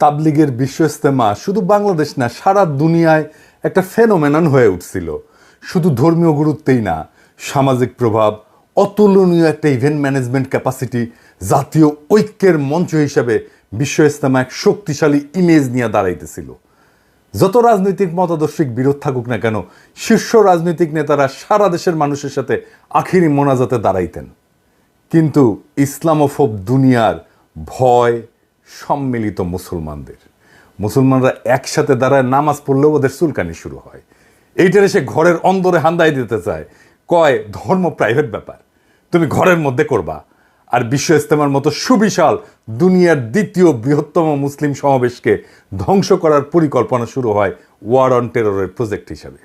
তাবলিগের বিশ্ব ইস্তেমা শুধু বাংলাদেশ না, সারা দুনিয়ায় একটা ফেনোমেনন হয়ে উঠছিল। শুধু ধর্মীয় গুরুত্বেই না, সামাজিক প্রভাব, অতুলনীয় একটা ইভেন্ট ম্যানেজমেন্ট ক্যাপাসিটি জাতীয় ঐক্যের মঞ্চ হিসেবে বিশ্ব ইস্তেমা এক শক্তিশালী ইমেজ নিয়ে দাঁড়াইতেছিল। যত রাজনৈতিক মতাদর্শিক বিরোধ থাকুক না কেন, শীর্ষ রাজনৈতিক নেতারা সারা দেশের মানুষের সাথে আখিরি মোনাজাতে দাঁড়াইতেন। কিন্তু ইসলামোফোব দুনিয়ার ভয় সম্মিলিত মুসলমানদের। মুসলমানরা একসাথে দাঁড়ায় নামাজ পড়লেও ওদের চুলকানি শুরু হয়। এইটার সে ঘরের অন্দরে হান্দাই দিতে চায়। কয়, ধর্ম প্রাইভেট ব্যাপার। তুমি ঘরের মধ্যে করবা। আর বিশ্ব ইস্তেমার মতো সুবিশাল দুনিয়ার দ্বিতীয় বৃহত্তম মুসলিম সমাবেশকে ধ্বংস করার পরিকল্পনা শুরু হয় ওয়ার অন টেররের প্রজেক্ট হিসাবে।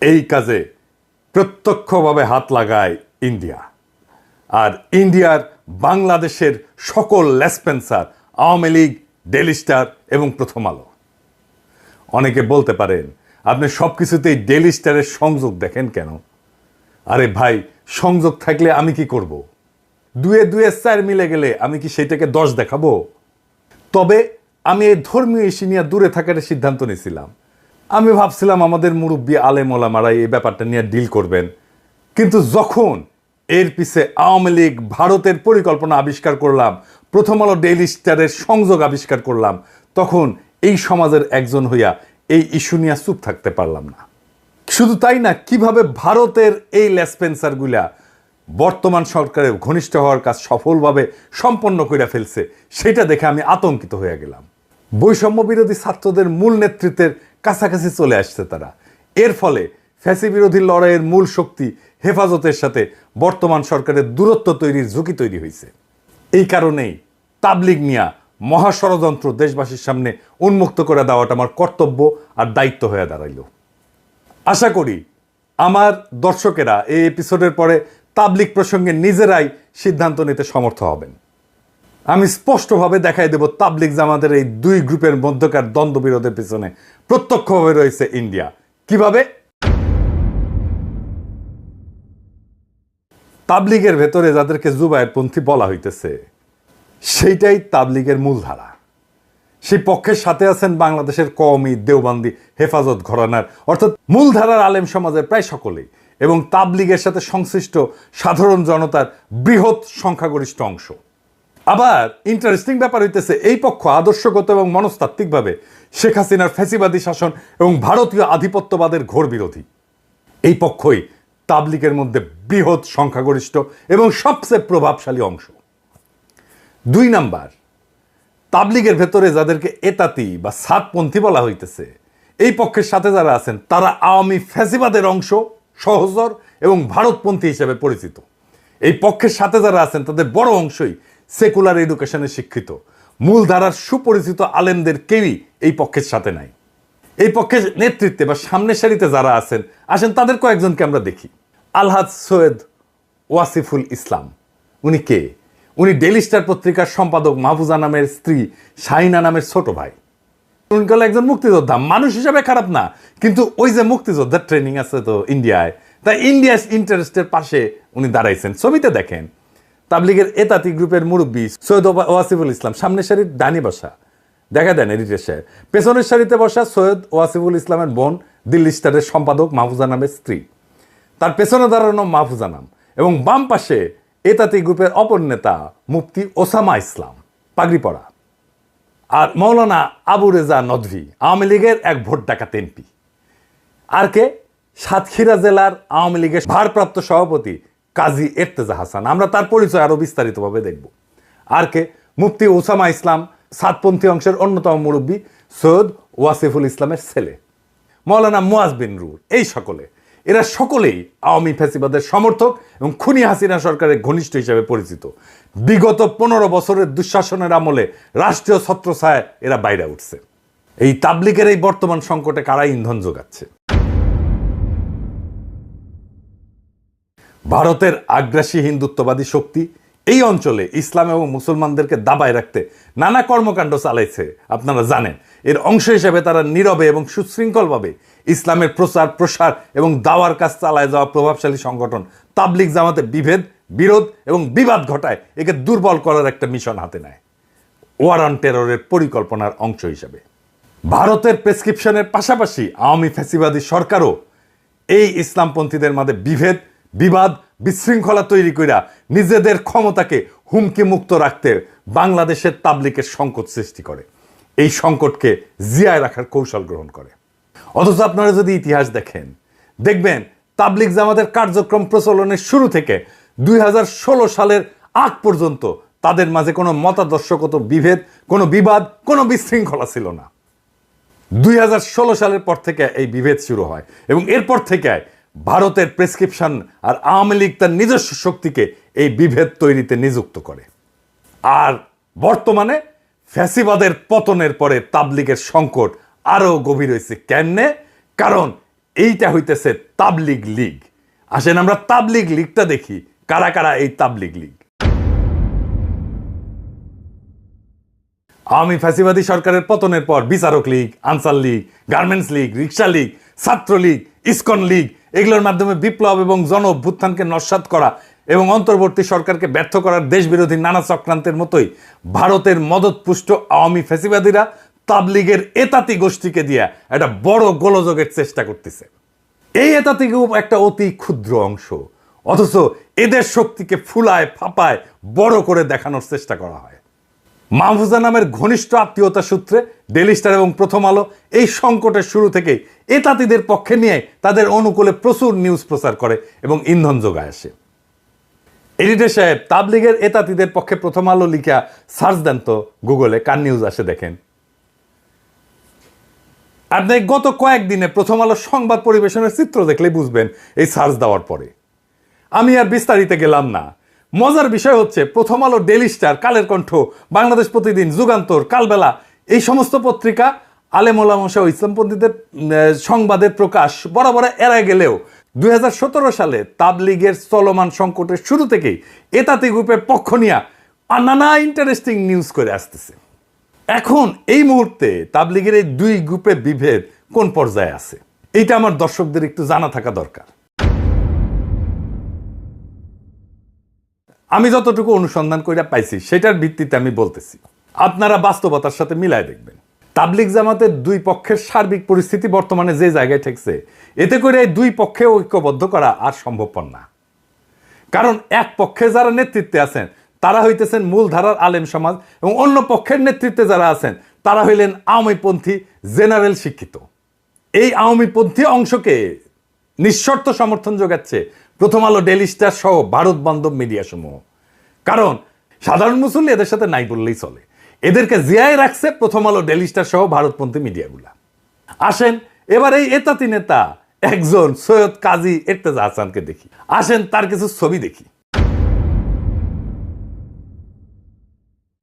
এই কাজে প্রত্যক্ষভাবে হাত লাগায় ইন্ডিয়া। আর ইন্ডিয়ার বাংলাদেশের সকল লেসপেন্সার আওয়ামী লীগ ডেলি স্টার এবং প্রথম আলো। অনেকে বলতে পারেন, আপনি সব কিছুতেই ডেলি স্টারের সংযোগ দেখেন কেন? আরে ভাই, সংযোগ থাকলে আমি কি করব। দুয়ে দুয়ে চার মিলে গেলে আমি কি সেইটাকে দশ দেখাবো? তবে আমি এই ধর্মীয় ইস্যু নিয়ে দূরে থাকার সিদ্ধান্ত নিয়েছিলাম। আমি ভাবছিলাম আমাদের মুরব্বী আলেম ওলামারাই এই ব্যাপারটা নিয়ে ডিল করবেন। কিন্তু যখন এর পিছে আওয়ামী লীগ ভারতের পরিকল্পনা আবিষ্কার করলাম প্রথম আলো ডেইলি স্টারের সংযোগ আবিষ্কার করলাম। তখন এই সমাজের একজন হইয়া এই ইস্যু নিয়ে চুপ থাকতে পারলাম না। শুধু তাই না, কীভাবে ভারতের এই লেসপেন্সারগুলা বর্তমান সরকারের ঘনিষ্ঠ হওয়ার কাজ সফলভাবে সম্পন্ন করে ফেলছে, সেটা দেখে আমি আতঙ্কিত হয়ে গেলাম। বৈষম্য বিরোধী ছাত্রদের মূল নেতৃত্বের কাছাকাছি চলে আসছে তারা। এর ফলে ফ্যাসি বিরোধী লড়াইয়ের মূল শক্তি হেফাজতের সাথে বর্তমান সরকারের দূরত্ব তৈরির ঝুঁকি তৈরি হয়েছে এই কারণেই তাবলিগ মিয়া মহাষড়যন্ত্র দেশবাসীর সামনে উন্মুক্ত করে দেওয়াটা আমার কর্তব্য আর দায়িত্ব হয়ে দাঁড়াইল। আশা করি আমার দর্শকেরা এই এপিসোডের পরে তাবলিক প্রসঙ্গে নিজেরাই সিদ্ধান্ত নিতে সমর্থ হবেন। আমি স্পষ্টভাবে দেখাই দেব তাবলিক জামাতের এই দুই গ্রুপের মধ্যকার দ্বন্দ্ব বিরোধের পিছনে প্রত্যক্ষভাবে রয়েছে ইন্ডিয়া। কীভাবে? তাবলিগের ভেতরে যাদেরকে জুবায়ের পন্থী বলা হইতেছে সেইটাই তাবলিগের মূলধারা। সেই পক্ষের সাথে আছেন বাংলাদেশের কওমি, দেওবান্দি, হেফাজত ঘরানার, অর্থাৎ মূলধারার আলেম সমাজের প্রায় সকলেই, এবং তাবলিগের সাথে সংশ্লিষ্ট সাধারণ জনতার বৃহৎ সংখ্যাগরিষ্ঠ অংশ। আবার ইন্টারেস্টিং ব্যাপার হইতেছে, এই পক্ষ আদর্শগত এবং মনস্তাত্ত্বিকভাবে শেখ হাসিনার ফ্যাসিবাদী শাসন এবং ভারতীয় আধিপত্যবাদের ঘোর বিরোধী। এই পক্ষই তাবলিগের মধ্যে বৃহৎ সংখ্যাগরিষ্ঠ এবং সবচেয়ে প্রভাবশালী অংশ। দুই নাম্বার, তাবলিগের ভেতরে যাদেরকে এতাতি বা সাতপন্থী বলা হইতেছে, এই পক্ষের সাথে যারা আছেন, তারা আওয়ামী ফ্যাসিবাদের অংশ সহজর এবং ভারতপন্থী হিসেবে পরিচিত। এই পক্ষের সাথে যারা আছেন, তাদের বড় অংশই সেকুলার এডুকেশনে শিক্ষিত। মূলধারার সুপরিচিত আলেমদের কেউই এই পক্ষের সাথে নাই। এই পক্ষের নেতৃত্বে বা সামনের সারিতে যারা আছেন, আসেন তাদের কয়েকজনকে আমরা দেখি। আলহাজ সৈয়দ ওয়াসিফুল ইসলাম। উনি কে? উনি ডেলি স্টার পত্রিকার সম্পাদক মাহফুজা নামের স্ত্রী শাহিনা নামের ছোট ভাই। উনি একজন মুক্তিযোদ্ধা। মানুষ হিসাবে খারাপ না, কিন্তু ওই যে মুক্তিযোদ্ধার ট্রেনিং আছে তো ইন্ডিয়ায় তাই ইন্ডিয়াস ইন্টারেস্টের পাশে উনি দাঁড়াইছেন। ছবিতে দেখেন, তাবলিগের এতাতি গ্রুপের মুরব্বী সৈয়দ ওয়াসিফুল ইসলাম, সামনের সারির ডানি বসা। দেখা দেন এডিটের পেছনের সারিতে বসা সৈয়দ ওয়াসিফুল ইসলামের বোন দিল্লি স্টারের সম্পাদক মাহফুজা নামের স্ত্রী। তার পেছনে দাঁড়ানো মাহফুজা নাম। এবং বাম পাশে এতাতি গ্রুপের অপর নেতা মুফতি ওসামা ইসলাম পাগড়ি পরা আর মৌলানা আবু রেজা নদভি, আওয়ামী লীগের এক ভোট ডাকাত এমপি। আর কে? সাতক্ষীরা জেলার আওয়ামী লীগের ভারপ্রাপ্ত সভাপতি কাজী এর্তেজা হাসান। আমরা তার পরিচয় আরও বিস্তারিতভাবে দেখব। আর কে? মুফতি ওসামা ইসলাম, সাতপন্থী অংশের অন্যতম মুরব্বী সৈয়দ ওয়াসিফুল ইসলামের ছেলে। মৌলানা মুয়াজ বিন রুর, এই সকলে। এরা সকলেই আওয়ামী ফ্যাসিবাদের সমর্থক এবং খুনি হাসিনা সরকারের ঘনিষ্ঠ হিসেবে পরিচিত। বিগত পনেরো বছরের দুঃশাসনের আমলে রাষ্ট্রীয় ছত্রছায় এরা বাইরে উঠছে। এই তাবলিকের এই বর্তমান সংকটে কারা ইন্ধন যোগাচ্ছে? ভারতের আগ্রাসী হিন্দুত্ববাদী শক্তি এই অঞ্চলে ইসলাম এবং মুসলমানদেরকে দাবায় রাখতে নানা কর্মকাণ্ড চালাইছে, আপনারা জানেন। এর অংশ হিসেবে তারা নীরবে এবং সুশৃঙ্খলভাবে ইসলামের প্রচার, প্রসার এবং দাওয়ার কাজ চালায় যাওয়া প্রভাবশালী সংগঠন তাবলিক জামাতে বিভেদ, বিরোধ এবং বিবাদ ঘটায়, একে দুর্বল করার একটা মিশন হাতে নেয়। ওয়ার অন টেররের পরিকল্পনার অংশ হিসেবে। ভারতের প্রেসক্রিপশনের পাশাপাশি আওয়ামী ফ্যাসিবাদী সরকারও এই ইসলামপন্থীদের মাঝে বিভেদ, বিবাদ বিশৃঙ্খলা তৈরি কইরা নিজেদের ক্ষমতাকে হুমকি মুক্ত রাখতে বাংলাদেশের তাবলিকের সংকট সৃষ্টি করে। এই সংকটকে জিয়ায় রাখার কৌশল গ্রহণ করে। অথচ আপনারা যদি ইতিহাস দেখেন, দেখবেন তাবলিক জামাতের কার্যক্রম প্রচলনের শুরু থেকে দুই হাজার ষোলো সালের আগ পর্যন্ত তাদের মাঝে কোনো মতাদর্শগত বিভেদ, কোনো বিবাদ, কোনো বিশৃঙ্খলা ছিল না। দুই হাজার ষোলো সালের পর থেকে এই বিভেদ শুরু হয় এবং এরপর থেকে ভারতের প্রেসক্রিপশন আর আওয়ামী লীগ তার নিজস্ব শক্তিকে এই বিভেদ তৈরিতে নিযুক্ত করে। আর বর্তমানে ফ্যাসিবাদের পতনের পরে তাবলিগের সংকট আরও গভীর হয়েছে কেমনে? কারণ এইটা হইতেছে তাবলিগ লীগ। আসেন আমরা তাবলিগ লীগটা দেখি। কারা কারা এই তাবলিগ লীগ? আওয়ামী ফ্যাসিবাদী সরকারের পতনের পর বিচারক League, Ansar League, garments League, rickshaw League Chhatra League ISKCON League এগুলোর মাধ্যমে বিপ্লব এবং জন অভ্যুত্থানকে নস্বাত করা এবং অন্তর্বর্তী সরকারকে ব্যর্থ করার দেশবিরোধী নানা চক্রান্তের মতোই ভারতের মদতপুষ্ট আওয়ামী ফ্যাসিবাদীরা তাবলিগের এতাতি গোষ্ঠীকে দিয়া একটা বড় গোলযোগের চেষ্টা করতেছে। এই এতাতিকেও একটা অতি ক্ষুদ্র অংশ। অথচ এদের শক্তিকে ফুলায়, ফাপায় বড় করে দেখানোর চেষ্টা করা হয়। মাহফুজা নামের ঘনিষ্ঠ আত্মীয়তা সূত্রে ডেলি স্টার এবং প্রথম আলো এই সংকটের শুরু থেকেই এতাতিদের পক্ষে নিয়ে তাদের অনুকূলে প্রচুর নিউজ প্রচার করে এবং ইন্ধন যোগায় আসে। এডিটর সাহেব, তাবলিগের এতাতিদের পক্ষে প্রথম আলো লিখা সার্চ দেন তো গুগলে, কার নিউজ আসে দেখেন। আপনি গত কয়েকদিনে প্রথম আলো সংবাদ পরিবেশনের চিত্র দেখলে বুঝবেন এই সার্চ দেওয়ার পরে। আমি আর বিস্তারিত গেলাম না। মজার বিষয় হচ্ছে, প্রথম আলো ডেলি স্টার কালের কণ্ঠ, বাংলাদেশ প্রতিদিন, যুগান্তর, কালবেলা, এই সমস্ত পত্রিকা আলেমোলামশা ও ইসলামপন্থীদের সংবাদের প্রকাশ বরাবর এড়ায় গেলেও দুই হাজার সতেরো সালে তাবলিগের চলমান সংকটের শুরু থেকেই এতাতি গ্রুপের পক্ষ নিয়ে নানা ইন্টারেস্টিং নিউজ করে আসতেছে। এখন এই মুহূর্তে তাবলিগের এই দুই গ্রুপের বিভেদ কোন পর্যায়ে আছে? এইটা আমার দর্শকদের একটু জানা থাকা দরকার। আমি যতটুকু অনুসন্ধান করে পাইছি, সেটার ভিত্তিতে আমি বলতেছি। আপনারা বাস্তবতার সাথে মিলায় দেখবেন। তাবলিগ জামাতের দুই পক্ষের সার্বিক পরিস্থিতি বর্তমানে যে জায়গায় ঠেকছে, এতে করে এই দুই পক্ষে ঐক্যবদ্ধ করা আর সম্ভবপর না। কারণ এক পক্ষে যারা নেতৃত্বে আছেন, তারা হইতেছেন মূলধারার আলেম সমাজ এবং অন্য পক্ষের নেতৃত্বে যারা আছেন, তারা হইলেন আওয়ামীপন্থী জেনারেল শিক্ষিত। এই আওয়ামীপন্থী অংশকে নিঃশর্ত সমর্থন যোগাচ্ছে প্রথম আলো ডেলি স্টার সহ ভারত বান্ধব মিডিয়া সমূহ। কারণ, সাধারণ মুসল্লি এদের সাথে নাই বললেই চলে। এদেরকে জিয়ায় রাখছে প্রথম আলো ডেলি স্টার সহ ভারতপন্থী মিডিয়াগুলা আসেন, এবার এই এতাতি নেতা, একজন সৈয়দ কাজী এরতেজা হাসানকে দেখি। আসেন, তার কিছু ছবি দেখি।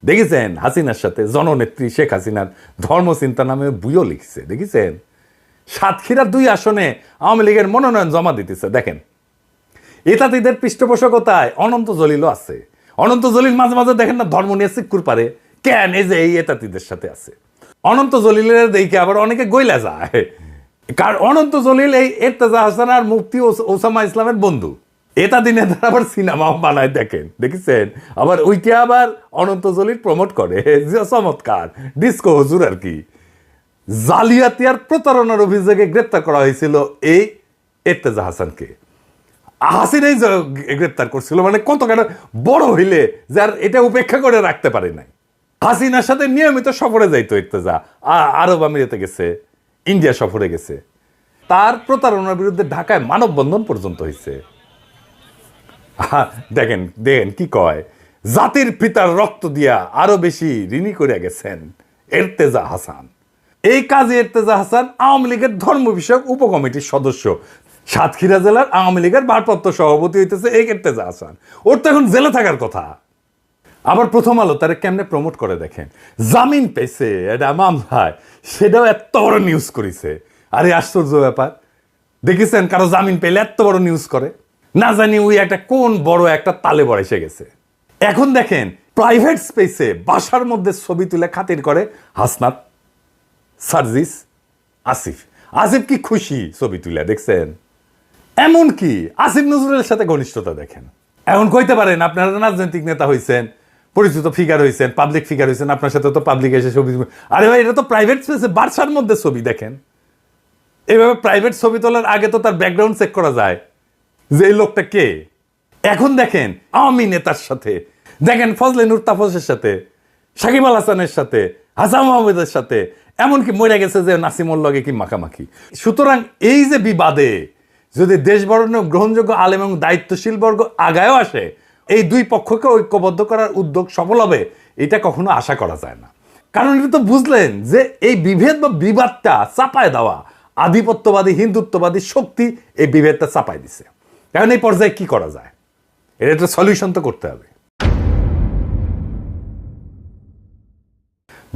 দেখেছেন হাসিনার সাথে? জননেত্রী শেখ হাসিনার ধর্মচিন্তা নামে বুয়ো লিখছে। দেখেছেন? সাতক্ষীরার দুই আসনে আওয়ামী লীগের মনোনয়ন জমা দিতেছে। দেখেন এতাতিদের পৃষ্ঠপোষকতায় অনন্ত জলিলও আছে। অনন্ত জলিল মাঝে মাঝে দেখেন না, ধর্ম নিয়ে সিক্কুর পারে। কেন এই যে এই এতাতিদের সাথে আছে? অনন্ত জলিলের দেখে আবার অনেকে গইলা যায়। কারণ অনন্ত জলিল এই এরতেজা হাসান আর মুফতি ওসামা ইসলামের বন্ধু। এটা দিনে তারা আবার সিনেমাও বানায় দেখেন, দেখেছেন? আবার ওইটা আবার অনন্ত জলিল প্রমোট করে। চমৎকার ডিস্কো হজুর আর কি। জালিয়াতি আর প্রতারণার অভিযোগে গ্রেপ্তার করা হয়েছিল এই এরতেজা হাসানকে। হাসিনাই গ্রেপ্তার করছিল মানে কত কেন বড় হইলে যার এটা উপেক্ষা করে রাখতে পারে নাই। হাসিনার সাথে নিয়মিত সফরে যাইতো ইর্তেজা আরব আমিরাতে গেছে, ইন্ডিয়া সফরে গেছে। তার প্রতারণার বিরুদ্ধে ঢাকায় মানববন্ধন পর্যন্ত হয়েছে দেখেন দেখেন কি কয়, জাতির পিতার রক্ত দিয়া আরও বেশি ঋণী করে গেছেন এরতেজা হাসান। এই কাজে এরতেজা হাসান আওয়ামী লীগের ধর্ম বিষয়ক উপকমিটির সদস্য। সাতক্ষীরা জেলার আওয়ামী লীগের ভারপ্রাপ্ত সভাপতি হইতেছে এই এরতেজা হাসান ওর তো এখন জেলে থাকার কথা। আবার প্রথম আলো, তারা কেমনে প্রমোট করে দেখেন? জামিন পেয়েছে, এটা মামলায়। সেটাও এত বড় নিউজ করেছে। আরে আশ্চর্য ব্যাপার। দেখেছেন কারও জামিন পেলে এত বড় নিউজ করে? না জানি ওই একটা কোন বড় একটা তালে বড় এসে গেছে। এখন দেখেন প্রাইভেট স্পেসে বাসার মধ্যে ছবি তুলে খাতির করে হাসনাত, সার্জিস, আসিফ। আসিফ কি খুশি ছবি তুলে, দেখছেন? এমন কি আসিফ নজরুলের সাথে ঘনিষ্ঠতা দেখেন। এখন কইতে পারেন, আপনারা রাজনৈতিক নেতা হইছেন, পরিচিত ফিগার হয়েছেন পাবলিক ফিগার হয়েছেন আপনার সাথে তো পাবলিক এসে ছবি আরে ভাই, এটা তো প্রাইভেট স্পেসে বার্সার মধ্যে ছবি দেখেন। এভাবে প্রাইভেট ছবি তোলার আগে তো তার ব্যাকগ্রাউন্ড চেক করা যায়। যে এই লোকটা কে? এখন দেখেন আওয়ামী নেতার সাথে। দেখেন ফজলে নুর তাপসের সাথে, সাকিব আল হাসানের সাথে, হাসান মাহমুদের সাথে। এমনকি মরে গেছে যে নাসিমুল লগে কি মাখামাখি। সুতরাং এই যে বিবাদে যদি দেশ বরণ্য গ্রহণযোগ্য আলেম এবং দায়িত্বশীল বর্গ আগায়ও আসে, এই দুই পক্ষকে ঐক্যবদ্ধ করার উদ্যোগ সফল হবে, এটা কখনো আশা করা যায় না। কারণ এটা তো বুঝলেন যে এই বিভেদ বা বিবাদটা চাপায় দেওয়া, আধিপত্যবাদী, হিন্দুত্ববাদী শক্তি এই বিভেদটা চাপায় দিছে। এখন এই পর্যায়ে কি করা যায়? এটা একটা সলিউশন তো করতে হবে।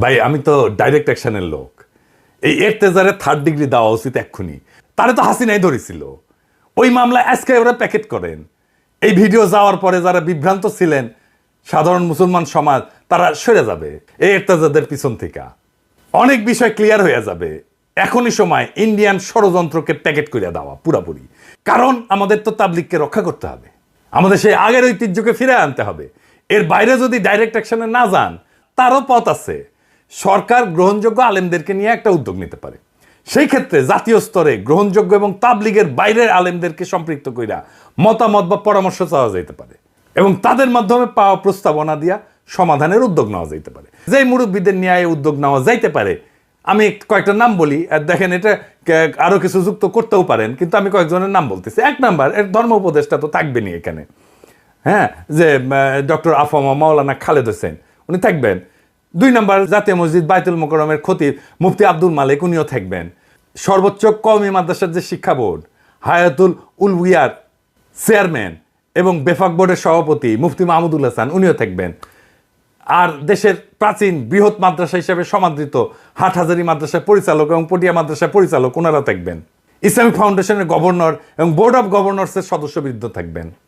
ভাই, আমি তো ডাইরেক্ট অ্যাকশনের লোক। এই এরতেজারে থার্ড ডিগ্রি দেওয়া উচিত এক্ষুনি। তারে তো হাসিনাই ধরেছিল। ওই মামলায় আজকে ওরা প্যাকেট করেন। এই ভিডিও যাওয়ার পরে যারা বিভ্রান্ত ছিলেন, সাধারণ মুসলমান সমাজ, তারা সরে যাবে। এই এরতেজাদের পিছন থেকে। অনেক বিষয় ক্লিয়ার হয়ে যাবে। এখনই সময় ইন্ডিয়ান ষড়যন্ত্রকে প্যাকেট করে দেওয়া, পুরাপুরি। কারণ আমাদের তো তাবলিককে রক্ষা করতে হবে। আমাদের সেই আগের ঐতিহ্যকে ফিরে আনতে হবে। এর বাইরে যদি ডাইরেক্ট অ্যাকশনে না যান, তারও পথ আছে। সরকার গ্রহণযোগ্য আলেমদেরকে নিয়ে একটা উদ্যোগ নিতে পারে। সেই ক্ষেত্রে জাতীয় স্তরে গ্রহণযোগ্য এবং তাবলিগের বাইরের আলেমদেরকে সম্পৃক্ত কইরা মতামত বা পরামর্শ চাওয়া যেতে পারে এবং তাদের মাধ্যমে পাওয়া প্রস্তাবনা দিয়া সমাধানের উদ্যোগ নেওয়া যেতে পারে। যেই মুরব্বীদের নিয়ে এই উদ্যোগ নেওয়া যাইতে পারে, আমি কয়েকটা নাম বলি দেখেন এটা কে- আরও কিছু যুক্ত করতেও পারেন, কিন্তু আমি কয়েকজনের নাম বলতেছি। এক নাম্বার, এর ধর্ম উপদেষ্টা তো থাকবেনি এখানে। হ্যাঁ যে ডক্টর আফমা মাওলানা খালেদ হোসেন, উনি থাকবেন। দুই নম্বর জাতীয় মসজিদ বাইতুল মোকরমের খতিব মুফতি আব্দুল মালিক, উনিও থাকবেন। সর্বোচ্চ কওমি মাদ্রাসার যে শিক্ষা বোর্ড, হায়াতুল উলউইয়ার চেয়ারম্যান এবং বেফাক বোর্ডের সভাপতি মুফতি মাহমুদুল হাসান, উনিও থাকবেন। আর দেশের প্রাচীন বৃহৎ মাদ্রাসা হিসেবে সমাদৃত হাটহাজারি মাদ্রাসার পরিচালক এবং পটিয়া মাদ্রাসার পরিচালক, ওনারা থাকবেন। ইসলামিক ফাউন্ডেশনের গভর্নর এবং বোর্ড অব গভর্নর্সের সদস্যবৃন্দ থাকবেন।